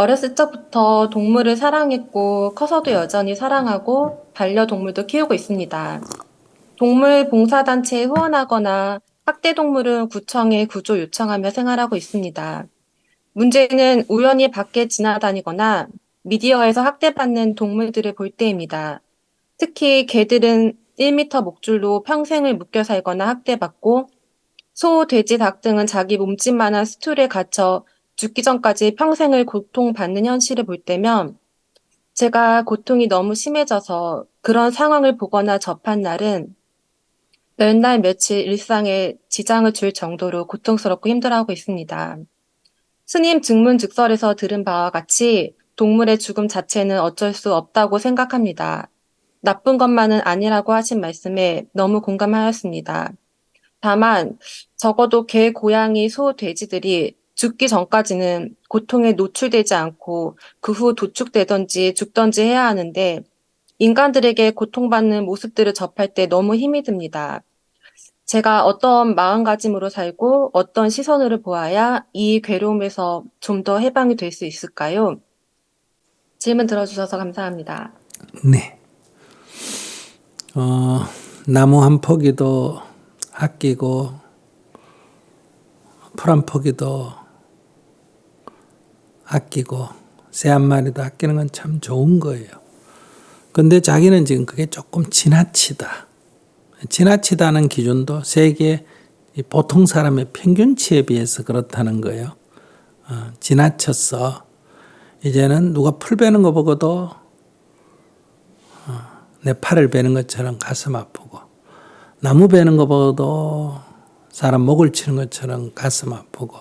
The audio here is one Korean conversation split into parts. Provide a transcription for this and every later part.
어렸을 적부터 동물을 사랑했고 커서도 여전히 사랑하고 반려동물도 키우고 있습니다. 동물 봉사단체에 후원하거나 학대동물은 구청에 구조 요청하며 생활하고 있습니다. 문제는 우연히 밖에 지나다니거나 미디어에서 학대받는 동물들을 볼 때입니다. 특히 개들은 1m 목줄로 평생을 묶여 살거나 학대받고 소, 돼지, 닭 등은 자기 몸집만한 스툴에 갇혀 죽기 전까지 평생을 고통받는 현실을 볼 때면 제가 고통이 너무 심해져서 그런 상황을 보거나 접한 날은 몇 날 며칠 일상에 지장을 줄 정도로 고통스럽고 힘들어하고 있습니다. 스님 증문즉설에서 들은 바와 같이 동물의 죽음 자체는 어쩔 수 없다고 생각합니다. 나쁜 것만은 아니라고 하신 말씀에 너무 공감하였습니다. 다만 적어도 개, 고양이, 소, 돼지들이 죽기 전까지는 고통에 노출되지 않고 그 후 도축되던지 죽던지 해야 하는데 인간들에게 고통받는 모습들을 접할 때 너무 힘이 듭니다. 제가 어떤 마음가짐으로 살고 어떤 시선으로 보아야 이 괴로움에서 좀 더 해방이 될 수 있을까요? 질문 들어주셔서 감사합니다. 네. 어, 나무 한 포기도 아끼고 풀 한 포기도 아끼고 새 한 마리도 아끼는 건 참 좋은 거예요. 근데 자기는 지금 그게 조금 지나치다. 지나치다는 기준도 세계 보통 사람의 평균치에 비해서 그렇다는 거예요. 어, 지나쳤어. 이제는 누가 풀 베는 거 보고도 어, 내 팔을 베는 것처럼 가슴 아프고 나무 베는 거 보고도 사람 목을 치는 것처럼 가슴 아프고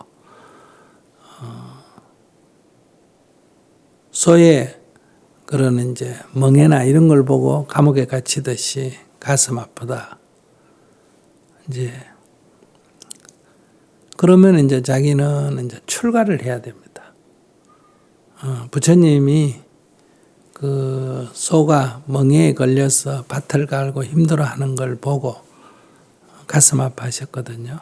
소의 그런 이제 멍해나 이런 걸 보고 감옥에 갇히듯이 가슴 아프다. 이제 그러면 이제 자기는 이제 출가를 해야 됩니다. 어, 부처님이 그 소가 멍에에 걸려서 밭을 갈고 힘들어하는 걸 보고 가슴 아파하셨거든요.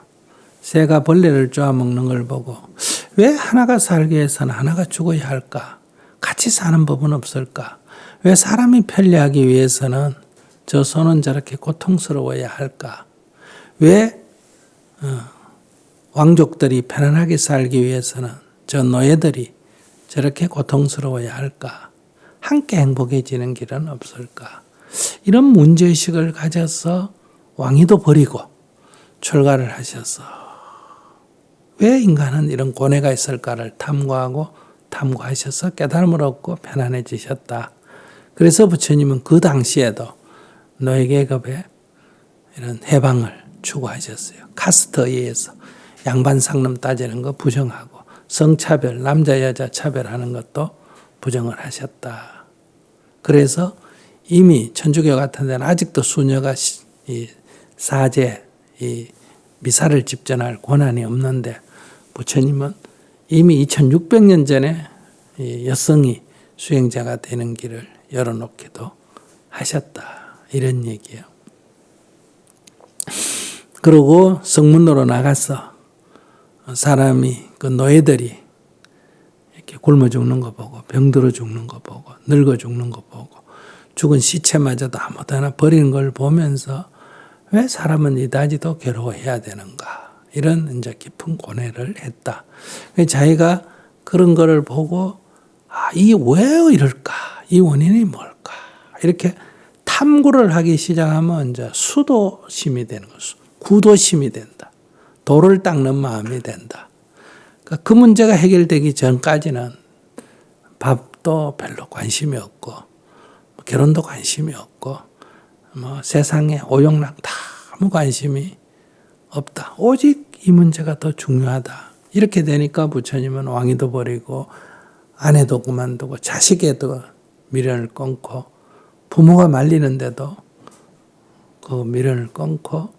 새가 벌레를 쪼아먹는 걸 보고 왜 하나가 살기 위해서는 하나가 죽어야 할까? 같이 사는 법은 없을까? 왜 사람이 편리하기 위해서는 저 소는 저렇게 고통스러워야 할까? 왜 어, 왕족들이 편안하게 살기 위해서는 저 노예들이 저렇게 고통스러워야 할까? 함께 행복해지는 길은 없을까? 이런 문제의식을 가져서 왕위도 버리고 출가를 하셔서 왜 인간은 이런 고뇌가 있을까를 탐구하고 탐구하셔서 깨달음을 얻고 편안해지셨다. 그래서 부처님은 그 당시에도 노예 계급의 이런 해방을 추구하셨어요. 카스트에 의해서 양반 상름 따지는 거 부정하고 성차별, 남자 여자 차별하는 것도 부정을 하셨다. 그래서 이미 천주교 같은 데는 아직도 수녀가 이 사제, 이 미사를 집전할 권한이 없는데 부처님은 이미 2600년 전에 여성이 수행자가 되는 길을 열어놓기도 하셨다. 이런 얘기예요. 그리고 성문으로 나가서 사람이 그 노예들이 이렇게 굶어 죽는 거 보고 병들어 죽는 거 보고 늙어 죽는 거 보고 죽은 시체마저도 아무데나 버리는 걸 보면서 왜 사람은 이다지도 괴로워해야 되는가 이런 이제 깊은 고뇌를 했다. 자기가 그런 거를 보고 아, 이 왜 이럴까? 이 원인이 뭘까? 이렇게 탐구를 하기 시작하면 이제 수도심이 되는 거죠. 구도심이 된다. 돌을 닦는 마음이 된다. 그러니까 그 문제가 해결되기 전까지는 밥도 별로 관심이 없고 결혼도 관심이 없고 뭐 세상에 오용락 다 아무 관심이 없다. 오직 이 문제가 더 중요하다. 이렇게 되니까 부처님은 왕위도 버리고 아내도 그만두고 자식에도 미련을 끊고 부모가 말리는데도 그 미련을 끊고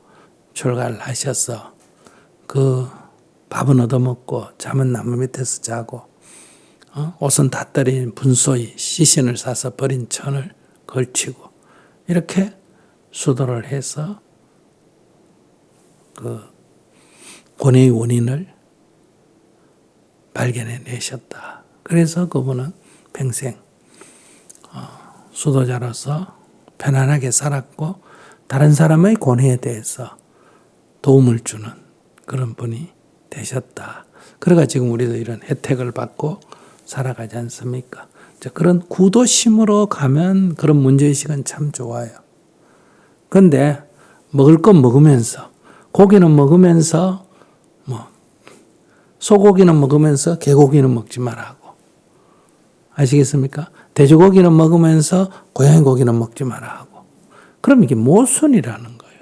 출가를 하셔서 그 밥은 얻어먹고 잠은 나무 밑에서 자고 어? 옷은 다 떨인 분소이 시신을 사서 버린 천을 걸치고 이렇게 수도를 해서 그 고뇌의 원인을 발견해 내셨다. 그래서 그분은 평생 어, 수도자로서 편안하게 살았고 다른 사람의 고뇌에 대해서 도움을 주는 그런 분이 되셨다. 그래가 지금 우리도 이런 혜택을 받고 살아가지 않습니까? 자, 그런 구도심으로 가면 그런 문제의식은 참 좋아요. 근데 먹을 건 먹으면서 고기는 먹으면서 뭐 소고기는 먹으면서 개고기는 먹지 말라고 아시겠습니까? 돼지고기는 먹으면서 고양이 고기는 먹지 말라 하고 그럼 이게 모순이라는 거예요.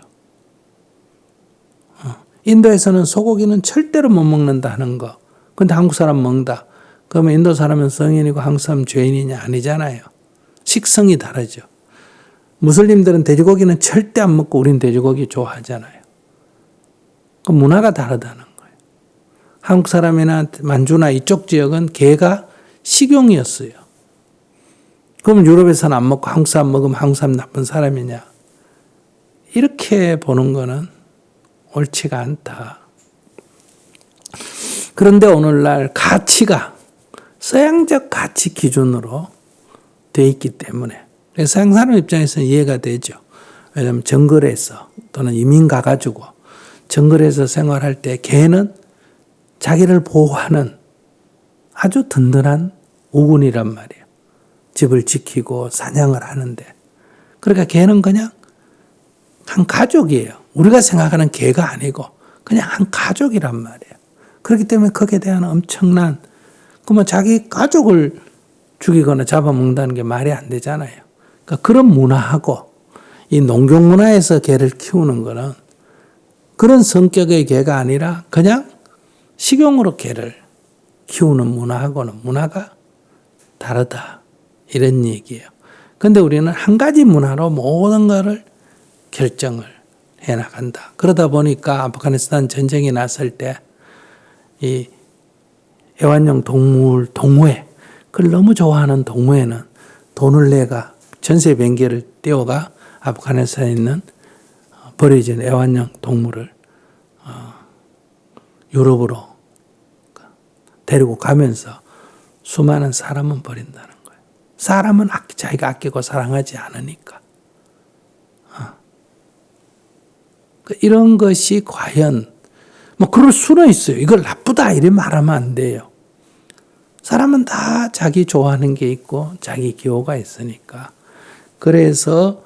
어. 인도에서는 소고기는 절대로 못 먹는다는 거. 근데 한국 사람 먹는다. 그러면 인도 사람은 성인이고 한국 사람 죄인이냐 아니잖아요. 식성이 다르죠. 무슬림들은 돼지고기는 절대 안 먹고 우린 돼지고기 좋아하잖아요. 그 문화가 다르다는. 한국 사람이나 만주나 이쪽 지역은 개가 식용이었어요. 그러면 유럽에서는 안 먹고 한국 사람 먹으면 한국 사람 나쁜 사람이냐? 이렇게 보는 거는 옳지가 않다. 그런데 오늘날 가치가 서양적 가치 기준으로 돼 있기 때문에 그래서 서양 사람 입장에서는 이해가 되죠. 왜냐하면 정글에서 또는 이민 가가지고 정글에서 생활할 때 개는 자기를 보호하는 아주 든든한 우군이란 말이에요. 집을 지키고 사냥을 하는데. 그러니까 개는 그냥 한 가족이에요. 우리가 생각하는 개가 아니고 그냥 한 가족이란 말이에요. 그렇기 때문에 거기에 대한 엄청난 그러면 자기 가족을 죽이거나 잡아먹는다는 게 말이 안 되잖아요. 그러니까 그런 문화하고 이 농경 문화에서 개를 키우는 거는 그런 성격의 개가 아니라 그냥 식용으로 개를 키우는 문화하고는 문화가 다르다. 이런 얘기예요. 근데 우리는 한 가지 문화로 모든 것을 결정을 해 나간다. 그러다 보니까 아프가니스탄 전쟁이 났을 때 이 애완용 동물 동호회 그걸 너무 좋아하는 동호회는 돈을 내가 전세 변기를 떼어가 아프가니스탄에 있는 버려진 애완용 동물을 어, 유럽으로 데리고 가면서 수많은 사람은 버린다는 거예요. 사람은 아- 자기가 아끼고 사랑하지 않으니까. 어. 그 이런 것이 과연 뭐 그럴 수는 있어요. 이걸 나쁘다 이래 말하면 안 돼요. 사람은 다 자기 좋아하는 게 있고 자기 기호가 있으니까. 그래서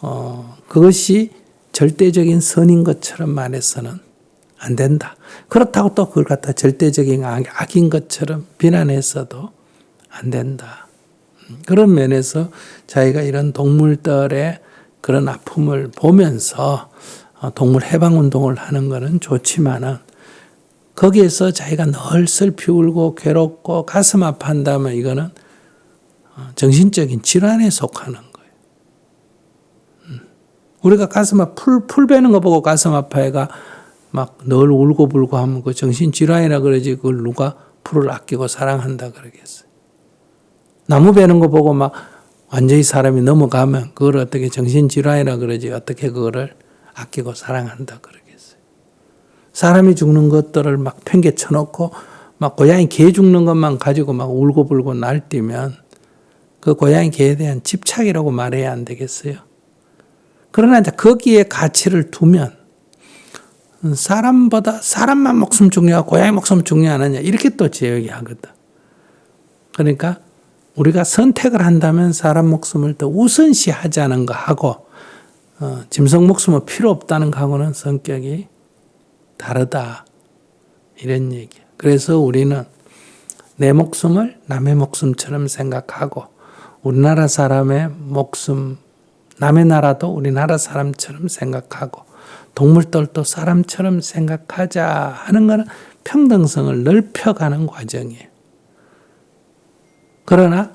어 그것이 절대적인 선인 것처럼 말해서는 안 된다. 그렇다고 또 그걸 갖다 절대적인 악- 악인 것처럼 비난해서도 안 된다. 음, 그런 면에서 자기가 이런 동물들의 그런 아픔을 보면서 어, 동물 해방 운동을 하는 것은 좋지만은 거기에서 자기가 늘 슬피 울고 괴롭고 가슴 아파한다면 이거는 어, 정신적인 질환에 속하는 거예요. 음. 우리가 가슴 아, 풀, 풀 베는 거 보고 가슴 아파해가 막 늘 울고 불고 하면 그 정신질환이라 그러지 그걸 누가 풀을 아끼고 사랑한다 그러겠어요. 나무 베는 거 보고 막 완전히 사람이 넘어가면 그걸 어떻게 정신질환이라 그러지 어떻게 그거를 아끼고 사랑한다 그러겠어요. 사람이 죽는 것들을 막 팽개 쳐 놓고 막 고양이 개 죽는 것만 가지고 막 울고 불고 날뛰면 그 고양이 개에 대한 집착이라고 말해야 안 되겠어요. 그러나 이제 거기에 가치를 두면 사람보다 사람만 목숨 중요하고 고양이 목숨 중요하느냐 이렇게 또 제어하거든. 그러니까 우리가 선택을 한다면 사람 목숨을 더 우선시하자는 거 하고 어, 짐승 목숨은 필요 없다는 거하고는 성격이 다르다 이런 얘기. 그래서 우리는 내 목숨을 남의 목숨처럼 생각하고 우리나라 사람의 목숨 남의 나라도 우리나라 사람처럼 생각하고 동물들도 사람처럼 생각하자 하는 것은 평등성을 넓혀가는 과정이에요. 그러나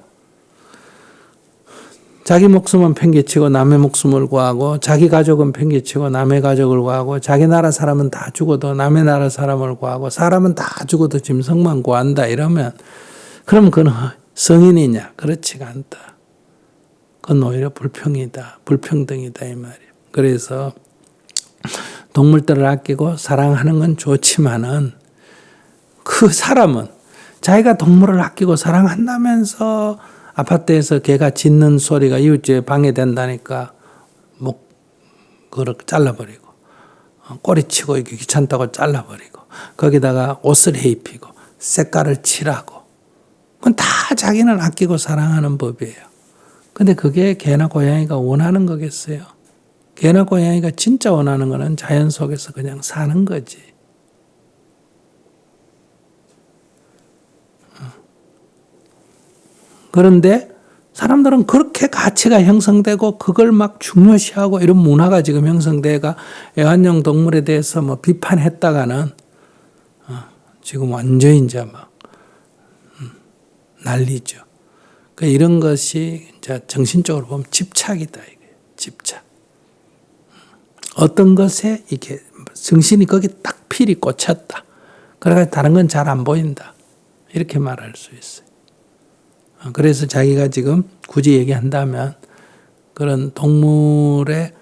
자기 목숨은 팽개치고 남의 목숨을 구하고 자기 가족은 팽개치고 남의 가족을 구하고 자기 나라 사람은 다 죽어도 남의 나라 사람을 구하고 사람은 다 죽어도 짐승만 구한다 이러면 그럼 그는 성인이냐? 그렇지가 않다. 그건 오히려 불평이다. 불평등이다 이 말이에요. 그래서 동물들을 아끼고 사랑하는 건 좋지만은 그 사람은 자기가 동물을 아끼고 사랑한다면서 아파트에서 개가 짖는 소리가 이웃집에 방해된다니까 목 그걸 잘라버리고 어, 꼬리치고 이게 귀찮다고 잘라버리고 거기다가 옷을 해 입히고 색깔을 칠하고 그건 다 자기는 아끼고 사랑하는 법이에요. 근데 그게 개나 고양이가 원하는 거겠어요? 개나 고양이가 진짜 원하는 거는 자연 속에서 그냥 사는 거지. 그런데 사람들은 그렇게 가치가 형성되고 그걸 막 중요시하고 이런 문화가 지금 형성돼가 애완용 동물에 대해서 뭐 비판했다가는 어, 지금 완전 이제 막 음, 난리죠. 그 이런 것이 이제 정신적으로 보면 집착이다 이게 집착. 어떤 것에 이게 정신이 거기 딱 필이 꽂혔다. 그래가 다른 건 잘 안 보인다. 이렇게 말할 수 있어요. 어, 그래서 자기가 지금 굳이 얘기한다면 그런 동물의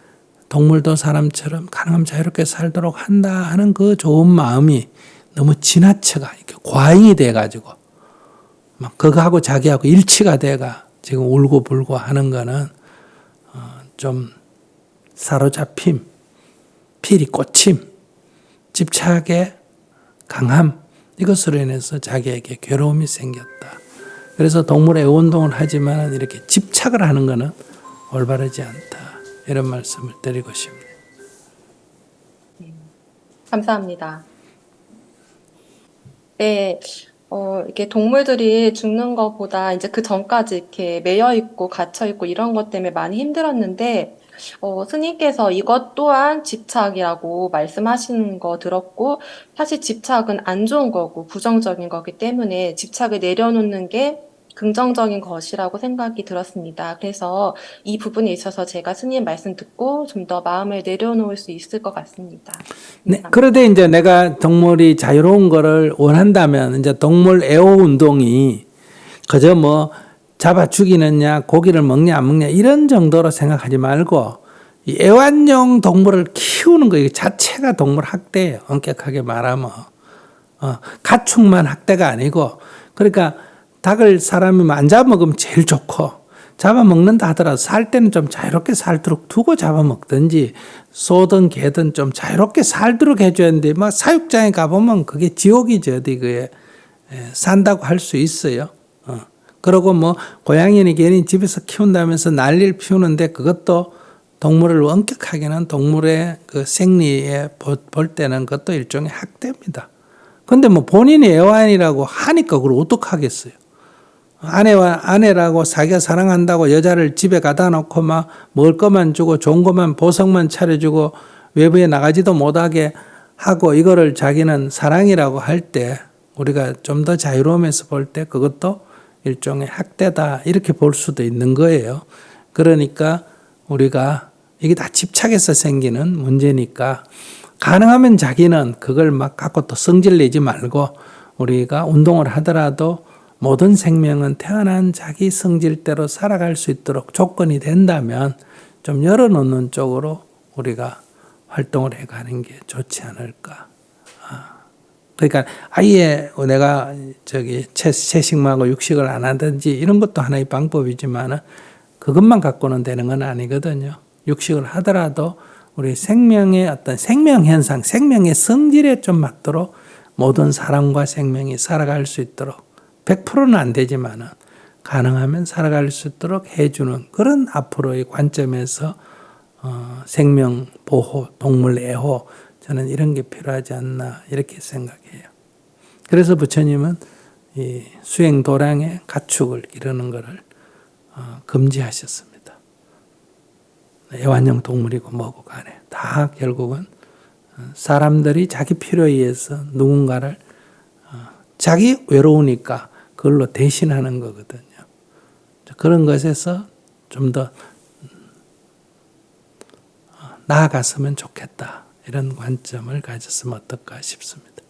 동물도 사람처럼 가능하면 자유롭게 살도록 한다 하는 그 좋은 마음이 너무 지나쳐가 이렇게 과잉이 돼 가지고 막 그거하고 자기하고 일치가 돼가 지금 울고 불고 하는 거는 어, 좀 사로잡힘, 필이 꽂힘, 집착의 강함 이것으로 인해서 자기에게 괴로움이 생겼다. 그래서 동물 애원동을 하지만 이렇게 집착을 하는 것은 올바르지 않다. 이런 말씀을 드리고 싶네요. 감사합니다. 네, 어, 이렇게 동물들이 죽는 것보다 이제 그 전까지 이렇게 매여 있고 갇혀 있고 이런 것 때문에 많이 힘들었는데, 어, 스님께서 이것 또한 집착이라고 말씀하시는 거 들었고, 사실 집착은 안 좋은 거고 부정적인 거기 때문에 집착을 내려놓는 게 긍정적인 것이라고 생각이 들었습니다. 그래서 이 부분에 있어서 제가 스님 말씀 듣고 좀 더 마음을 내려놓을 수 있을 것 같습니다. 네. 그런데 이제 내가 동물이 자유로운 거를 원한다면 이제 동물 애호 운동이 그저 뭐 잡아 죽이느냐 고기를 먹냐 안 먹냐 이런 정도로 생각하지 말고 이 애완용 동물을 키우는 거 이거 자체가 동물 학대예요. 엄격하게 말하면 어, 가축만 학대가 아니고 그러니까 닭을 사람이 안 잡아먹으면 제일 좋고 잡아먹는다 하더라도 살 때는 좀 자유롭게 살도록 두고 잡아먹든지 소든 개든 좀 자유롭게 살도록 해줘야 되는데 막 사육장에 가보면 그게 지옥이죠 어디 그에 예, 산다고 할 수 있어요. 어. 그러고 뭐 고양이는 괜히 집에서 키운다면서 난리를 피우는데 그것도 동물을 엄격하게는 동물의 그 생리에 보- 볼 때는 그것도 일종의 학대입니다. 근데 뭐 본인이 애완이라고 하니까 그걸 어떡하겠어요. 아내와 아내라고 자기가 사랑한다고 여자를 집에 가다 놓고 막 먹을 것만 주고 좋은 것만 보석만 차려주고 외부에 나가지도 못하게 하고 이거를 자기는 사랑이라고 할 때 우리가 좀 더 자유로움에서 볼 때 그것도 일종의 학대다 이렇게 볼 수도 있는 거예요. 그러니까 우리가 이게 다 집착해서 생기는 문제니까 가능하면 자기는 그걸 막 갖고 또 성질 내지 말고 우리가 운동을 하더라도 모든 생명은 태어난 자기 성질대로 살아갈 수 있도록 조건이 된다면 좀 열어놓는 쪽으로 우리가 활동을 해가는 게 좋지 않을까. 아, 그러니까 아예 내가 저기 채- 채식하고 육식을 안 하든지 이런 것도 하나의 방법이지만은 그것만 갖고는 되는 건 아니거든요. 육식을 하더라도 우리 생명의 어떤 생명 현상, 생명의 성질에 좀 맞도록 모든 사람과 생명이 살아갈 수 있도록 100%는 안 되지만은 가능하면 살아갈 수 있도록 해주는 그런 앞으로의 관점에서 어, 생명 보호, 동물 애호 저는 이런 게 필요하지 않나 이렇게 생각해요. 그래서 부처님은 이 수행 도량의 가축을 기르는 것을 어, 금지하셨습니다. 애완용 동물이고 뭐고 간에 다 결국은 어, 사람들이 자기 필요에 의해서 누군가를 어, 자기 외로우니까 그걸로 대신하는 거거든요. 그런 것에서 좀 더 나아갔으면 좋겠다. 이런 관점을 가졌으면 어떨까 싶습니다.